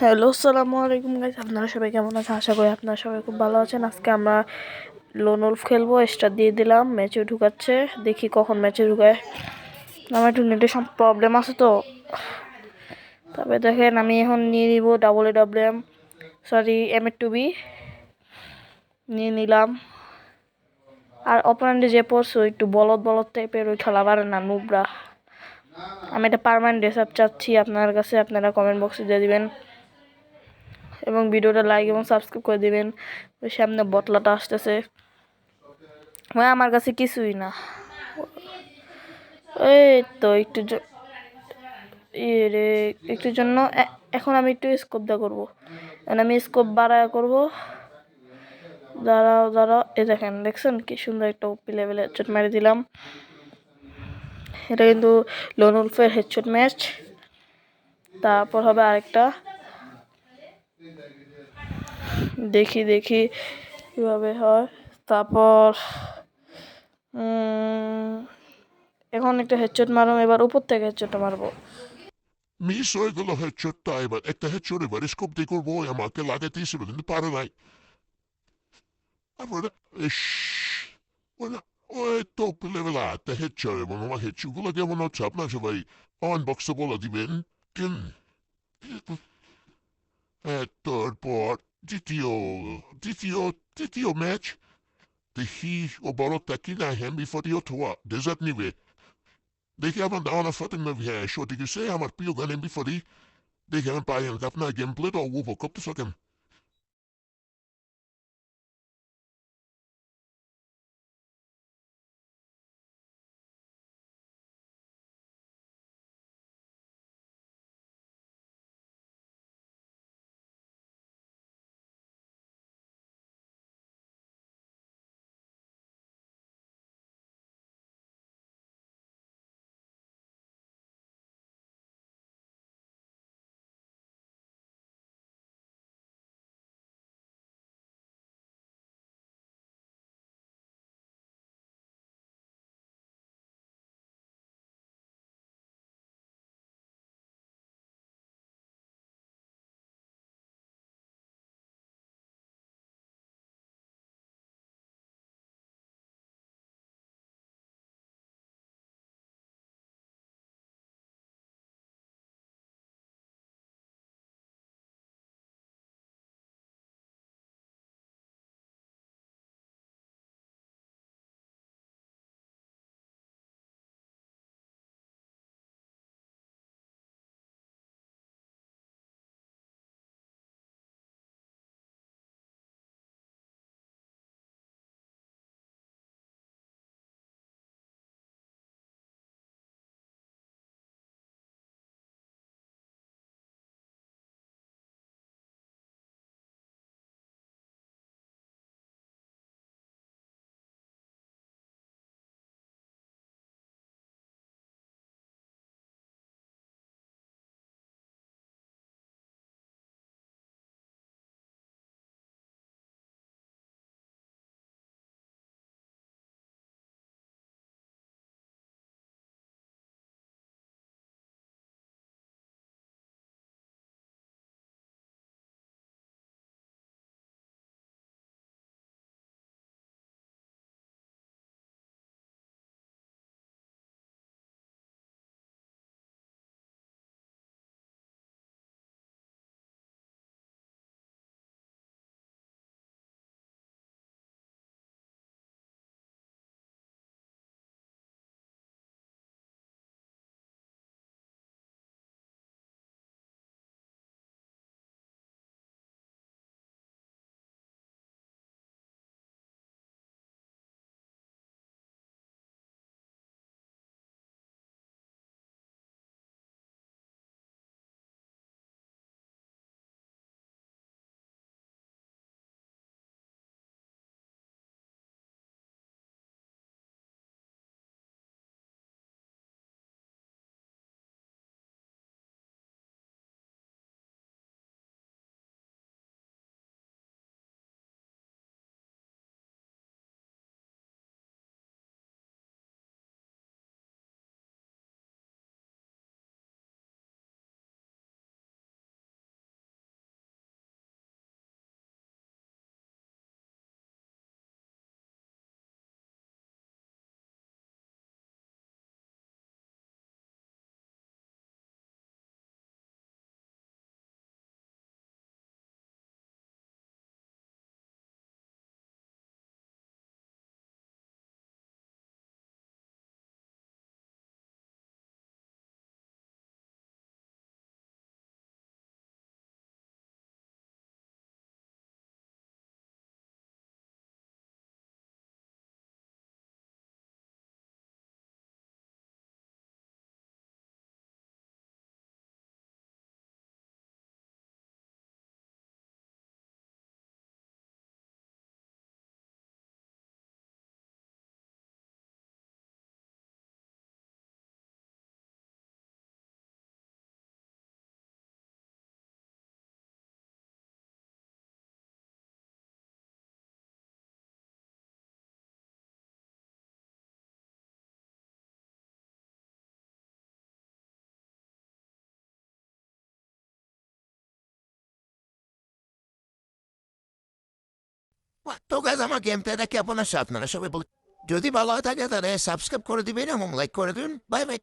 Hello সালামু আলাইকুম guys আপনারা সবাই কেমন আছেন? আশা করি আপনারা সবাই খুব ভালো আছেন। আজকে আমরা লোন উলফ খেলব। স্টার দিয়ে দিলাম ম্যাচে ঢুকাচ্ছে। দেখি কখন ম্যাচে ঢুকায়। আমার একটু নেটের সব প্রবলেম আছে তো। তবে দেখেন, আমি এখন নিয়ে নিব double A W M sorry M A two B নিয়ে নিলাম। আর অপরান্ডে যে পড়ছো, একটু বলদ বলদ টাইপের ওই খেলা পারে না নুবরা আমি এটা পারমানেন্ট ড্রেস চাচ্ছি। আপনার কাছে আপনারা কমেন্ট বক্সে দিয়ে দিবেন। এবং ভিডিওটা লাইক এবং সাবস্ক্রাইব করে দিবেন। সামনে বটলাটা আসতেছে। ভাই, আমার কাছে কিছুই না। এই তো একটু রে একটুর জন্য এখন আমি একটু স্কোপ দা করব। এখন আমি স্কোপ বাড়ায় করব। দাঁড়াও দাঁড়াও। এ দেখেন, দেখছেন কি সুন্দর একটা ওপি লেভেলে হেডশট মেরে দিলাম। এটা কিন্তু লোন উলফের হেডশট ম্যাচ তারপর হবে আরেকটা। দেখি দেখি কীভাবে হয়। তারপর এখন একটা হেডশট মারো এবার উপর থেকে হেডশটটা মারবো। মিস হয়ে গেল হেডশটটা এবার। একটা হেডশট এবার স্কোপ দিয়ে করব আমাকে লাগাতেছিল কিন্তু পারে নাই। তারপরে, ইস ওই তো লেভেল আটটা হেডশট এবং আমার হেডশটগুলো কেমন হচ্ছে? আপনার সবাই অন বক্সে বলে দিবেন। At Third ditio, ditio, ditio match. Dehi obarotakina hem before you toa. Desert niwe. Dehi aman daona did you Sho I'm amar pio ganem before. Dehi aman Not kapna gemplet or wupo kop to sokem. করতে থাকেন তো গাছ আমার game প্লেটা কেমন আছে আপনারা সবাই বল যদি ভালো থাকে তাহলে সাবস্ক্রাইব করে দিবেন এবং লাইক করে দিন বাই বাই